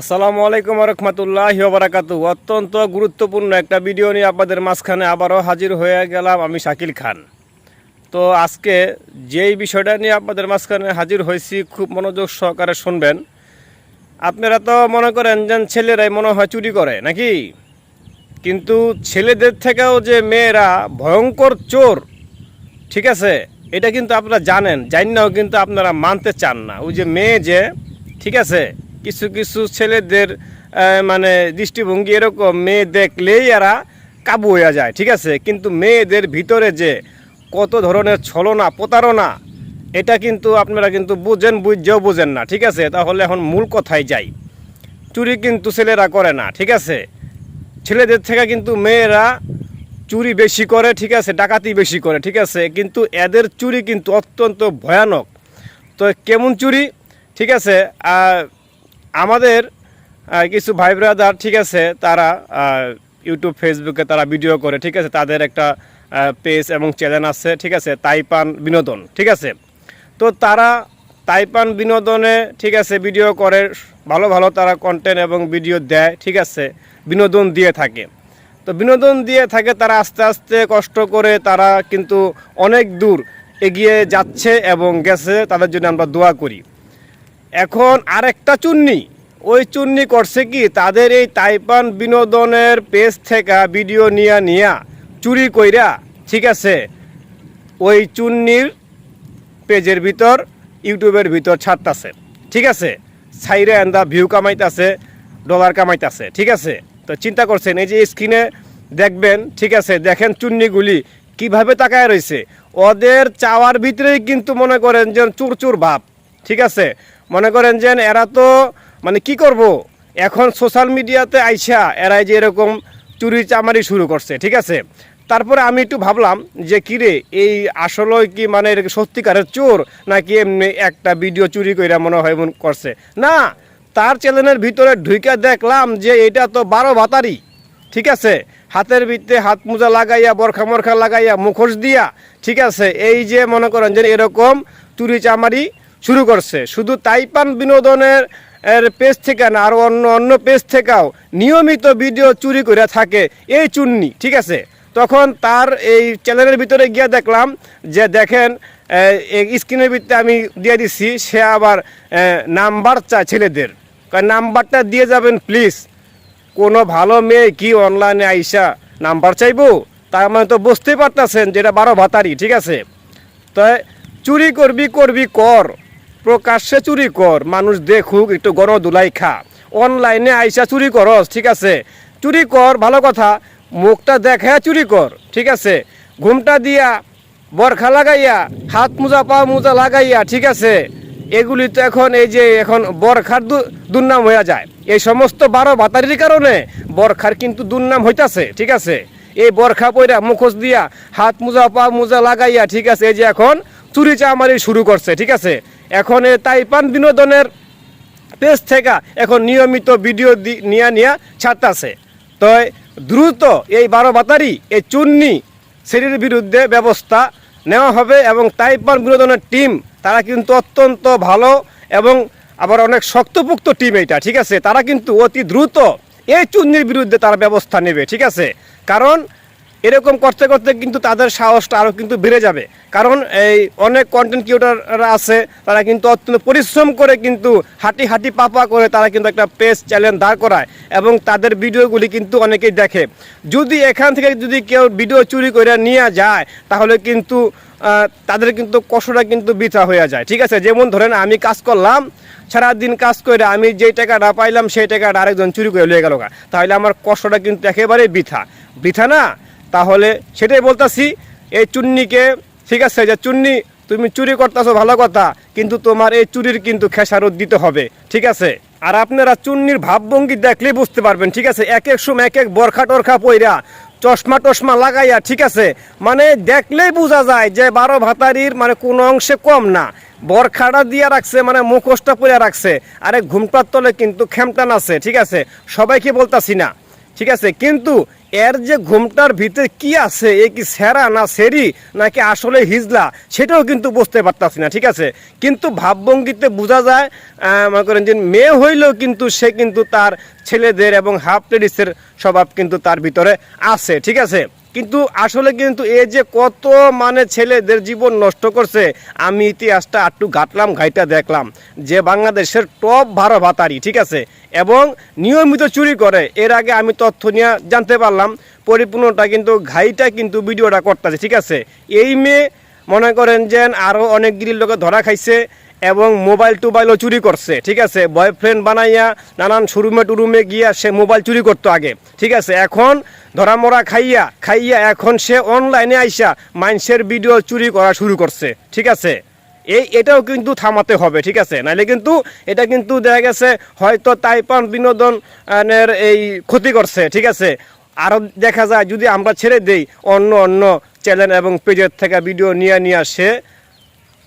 আসসালামু আলাইকুম রহমতুল্লাহ বারাকাতু অত্যন্ত গুরুত্বপূর্ণ একটা ভিডিও নিয়ে আপনাদের মাঝখানে আবারও হাজির হয়ে গেলাম আমি শাকিল খান। তো আজকে যেই বিষয়টা নিয়ে আপনাদের মাঝখানে হাজির হয়েছি, খুব মনোযোগ সহকারে শুনবেন। আপনারা তো মনে করেন যে ছেলেরাই মনে হয় চুরি করে, নাকি? কিন্তু ছেলেদের থেকেও যে মেয়েরা ভয়ঙ্কর চোর, ঠিক আছে? এটা কিন্তু আপনারা জানেন জানাও কিন্তু আপনারা মানতে চান না। ওই যে মেয়ে যে, ঠিক আছে? কিছু কিছু ছেলেদের মানে দৃষ্টিভঙ্গি এরকম, মেয়ে দেখলেই এরা কাবু হয়ে যায়, ঠিক আছে? কিন্তু মেয়েদের ভিতরে যে কত ধরনের ছলনা, প্রতারণা, এটা কিন্তু আপনারা কিন্তু বুঝেন, বুঝেও বুঝেন না, ঠিক আছে? তাহলে এখন মূল কথায় যাই। চুরি কিন্তু ছেলেরা করে না, ঠিক আছে? ছেলেদের থেকে কিন্তু মেয়েরা চুরি বেশি করে, ঠিক আছে? ডাকাতি বেশি করে, ঠিক আছে? কিন্তু এদের চুরি কিন্তু অত্যন্ত ভয়ানক। তো কেমন চুরি? ঠিক আছে? আমাদের কিছু ভাই ব্রাদার ঠিক আছে, তারা ইউটিউব ফেসবুকে তারা ভিডিও করে, ঠিক আছে, তাদের একটা পেজ এবং চ্যানেল আছে, ঠিক আছে, তাইপান বিনোদন, ঠিক আছে। তো তারা তাইপান বিনোদনে, ঠিক আছে ভিডিও করে, ভালো ভালো তারা কন্টেন্ট এবং ভিডিও দেয়, ঠিক আছে, বিনোদন দিয়ে থাকে। তো বিনোদন দিয়ে থাকে, তারা আস্তে আস্তে কষ্ট করে তারা কিন্তু অনেক দূর এগিয়ে যাচ্ছে এবং গেছে, তাদের জন্য আমরা দোয়া করি। এখন আরেকটা চুন্নি। ওই চুন্নি করছে কি? তাদের এই তাইপান বিনোদনের পেজ থেকে ভিডিও নিয়া নিয়া চুরি কইরা, ঠিক আছে? ওই চুন্নির পেজের ভিতর, ইউটিউবের ভিতর ছাড়তাছে, ঠিক আছে? সাইরে আন্দা ভিউ কামাইতাছে ডলার কামাইতাছে, ঠিক আছে? তো চিন্তা করছেন, এই যে স্ক্রিনে দেখবেন, ঠিক আছে? দেখেন চুন্নিগুলি কীভাবে তাকায় রয়েছে ওদের চাওয়ার ভিতরেই কিন্তু মনে করেন যে চুর চুর ভাব, ঠিক আছে? মনে করেন যে এরা তো মানে কি করব? এখন সোশ্যাল মিডিয়াতে আইসা এরাই যে এরকম চুরি চামারি শুরু করছে, ঠিক আছে? তারপরে আমি একটু ভাবলাম যে কিরে, এই আসলে কি মানে এর সত্যিকারের চোর নাকি এমনি একটা ভিডিও চুরি কইরা মনে হয় করছে? না, তার চ্যানেলের ভিতরে ঢুকে দেখলাম যে এটা তো বারো ভাতারি, ঠিক আছে? হাতের ভিতরে হাত মোজা লাগাইয়া, বরখা মরখা লাগাইয়া, মুখোশ দিয়া, ঠিক আছে? এই যে মনে করেন যে এরকম চুরি চামারি শুরু করছে। শুধু তাইপান বিনোদনের, এর পেজ থেকে না আরও অন্য অন্য পেজ থেকেও নিয়মিত ভিডিও চুরি করে থাকে এই চুন্নি, ঠিক আছে? তখন তার এই চ্যানেলের ভিতরে গিয়ে দেখলাম যে দেখেন স্ক্রিনের ভিতরে আমি দিয়ে দিচ্ছি সে আবার নাম্বার চায় ছেলেদের। কয় নাম্বারটা দিয়ে যাবেন প্লিজ কোনো ভালো মেয়ে কি অনলাইনে আইসা নাম্বার চাইব? তার মানে তো বুঝতেই পারতেছেন যেটা বারো ভাতারি, ঠিক আছে? তো চুরি করবি করবি, কর। প্রকাশ্যে চুরি কর, মানুষ দেখুক, একটু গণ দুলাই খা। অনলাইনে আইসা চুরি করস, ঠিক আছে? চুরি কর, ভালো কথা। মুখটা দেখা চুরি কর, ঠিক আছে? ঘুমটা দিয়া, বরখা লাগাইয়া, হাত মোজা, পা মোজা লাগাইয়া, ঠিক আছে? এগুলি তো এখন এই যে এখন বরখার দুর্নাম হয়ে যায়। এই সমস্ত বারো ভাতারির কারণে বরখার কিন্তু দুর্নাম হইতাছে, ঠিক আছে? এই বরখা পইরা মুখোশ দিয়া, হাত মোজা, পা মোজা লাগাইয়া, ঠিক আছে? এই যে এখন চুরি চামারি শুরু করছে, ঠিক আছে? এখন তাইপান বিনোদনের পেজ থেকে এখন নিয়মিত ভিডিও নিয়া নিয়া ছাড়তাছে। তো দ্রুত এই বারো বাতারি, এই চুন্নি শ্রেণির বিরুদ্ধে ব্যবস্থা নেওয়া হবে এবং তাইপান বিনোদনের টিম, তারা কিন্তু অত্যন্ত ভালো এবং আবার অনেক শক্তপোক্ত টিম এইটা, ঠিক আছে? তারা কিন্তু অতি দ্রুত এই চুন্নির বিরুদ্ধে তারা ব্যবস্থা নেবে, ঠিক আছে? কারণ এরকম করতে করতে কিন্তু তাদের সাহসটা আরও কিন্তু বেড়ে যাবে। কারণ এই অনেক কন্টেন্ট ক্রিয়েটাররা আছে, তারা কিন্তু অত্যন্ত পরিশ্রম করে কিন্তু হাঁটি হাঁটি পাপা করে তারা কিন্তু একটা পেজ চ্যালেঞ্জ দাঁড় করায় এবং তাদের ভিডিওগুলি কিন্তু অনেকেই দেখে। যদি এখান থেকে যদি কেউ ভিডিও চুরি করে নিয়ে যায়, তাহলে কিন্তু তাদের কিন্তু কষ্টটা কিন্তু বৃথা হয়ে যায়। ঠিক আছে? যেমন ধরেন আমি কাজ করলাম, সারাদিন কাজ করে আমি যেই টাকাটা পাইলাম, সেই টাকাটা আরেকজন চুরি করে লিয়ে গেল তাহলে আমার কষ্টটা কিন্তু একেবারেই বৃথা। বৃথা না? তাহলে সেটাই বলতাছি, এই চুন্নিকে, ঠিক আছে যে চুন্নি, তুমি চুরি করতেছো ভালো কথা, কিন্তু তোমার এই চুরির কিন্তু খেসারত দিতে হবে, ঠিক আছে? আর আপনারা চুন্নির ভাবভঙ্গি দেখলেই বুঝতে পারবেন, ঠিক আছে? এক এক সময় এক এক বরখা টরখা পইরা চশমা টশমা লাগাইয়া, ঠিক আছে? মানে দেখলেই বোঝা যায় যে বারো ভাতারির মানে কোনো অংশে কম না। বরখাটা দিয়ে রাখছে মানে মুখোশটা পরে রাখছে। আরে ঘুমটার তলে কিন্তু খেমটান আছে, ঠিক আছে? সবাইকে বলতাছি না। ঠিক আছে, কিন্তু এর যে ঘুমটার ভিতরে কি আছে, এ কি সেরা না সেরি, নাকি আসলে হিজলা, সেটাও কিন্তু বুঝতে পারতাছি না, ঠিক আছে? কিন্তু ভাবভঙ্গিতে বোঝা যায় মনে করেন যে মেয়ে হইলেও কিন্তু সে কিন্তু তার ছেলেদের এবং হাফ লেডিসের স্বভাব কিন্তু তার ভিতরে আছে, ঠিক আছে? কিন্তু আসলে কিন্তু এ যে কত মানে ছেলেদের জীবন নষ্ট করছে, আমি ইতিহাসটা একটু ঘাটলাম, ঘাইটা দেখলাম। যে বাংলাদেশের টপ ভারো ভাতারি, ঠিক আছে? এবং নিয়মিত চুরি করে, এর আগে আমি তথ্য নিয়ে জানতে পারলাম, পরিপূর্ণটা কিন্তু, ঘাইটা কিন্তু ভিডিওটা করতেছে, ঠিক আছে? এই মেয়ে মনে করেন যে আরও অনেকগুলি লোকে ধরা খাইছে এবং মোবাইল টোবাইলও চুরি করছে, ঠিক আছে? বয়ফ্রেন্ড বানাইয়া নানান শোরুমে টুরুমে গিয়া সে মোবাইল চুরি করতো আগে, ঠিক আছে? এখন ধরা মরা খাইয়া খাইয়া এখন সে অনলাইনে আইসা মাইন্সের ভিডিও চুরি করা শুরু করছে, ঠিক আছে? এই, এটাও কিন্তু থামাতে হবে, ঠিক আছে? নাহলে কিন্তু এটা কিন্তু দেখা গেছে হয়তো তাইপান বিনোদনের এই ক্ষতি করছে, ঠিক আছে? আরও দেখা যায়, যদি আমরা ছেড়ে দেই অন্য অন্য চ্যানেল এবং পেজের থেকে ভিডিও নিয়ে নিয়ে আসে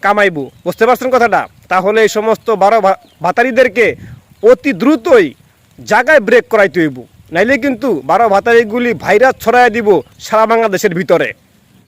কামাইবো। বুঝতে পারছেন কথাটা? তাহলে এই সমস্ত বারো ভাতারিদেরকে অতি দ্রুতই জায়গায় ব্রেক করাইতে হইব। নাইলে কিন্তু বারো ভাতারিগুলি ভাইরাস ছড়াই দিব সারা বাংলাদেশের ভিতরে।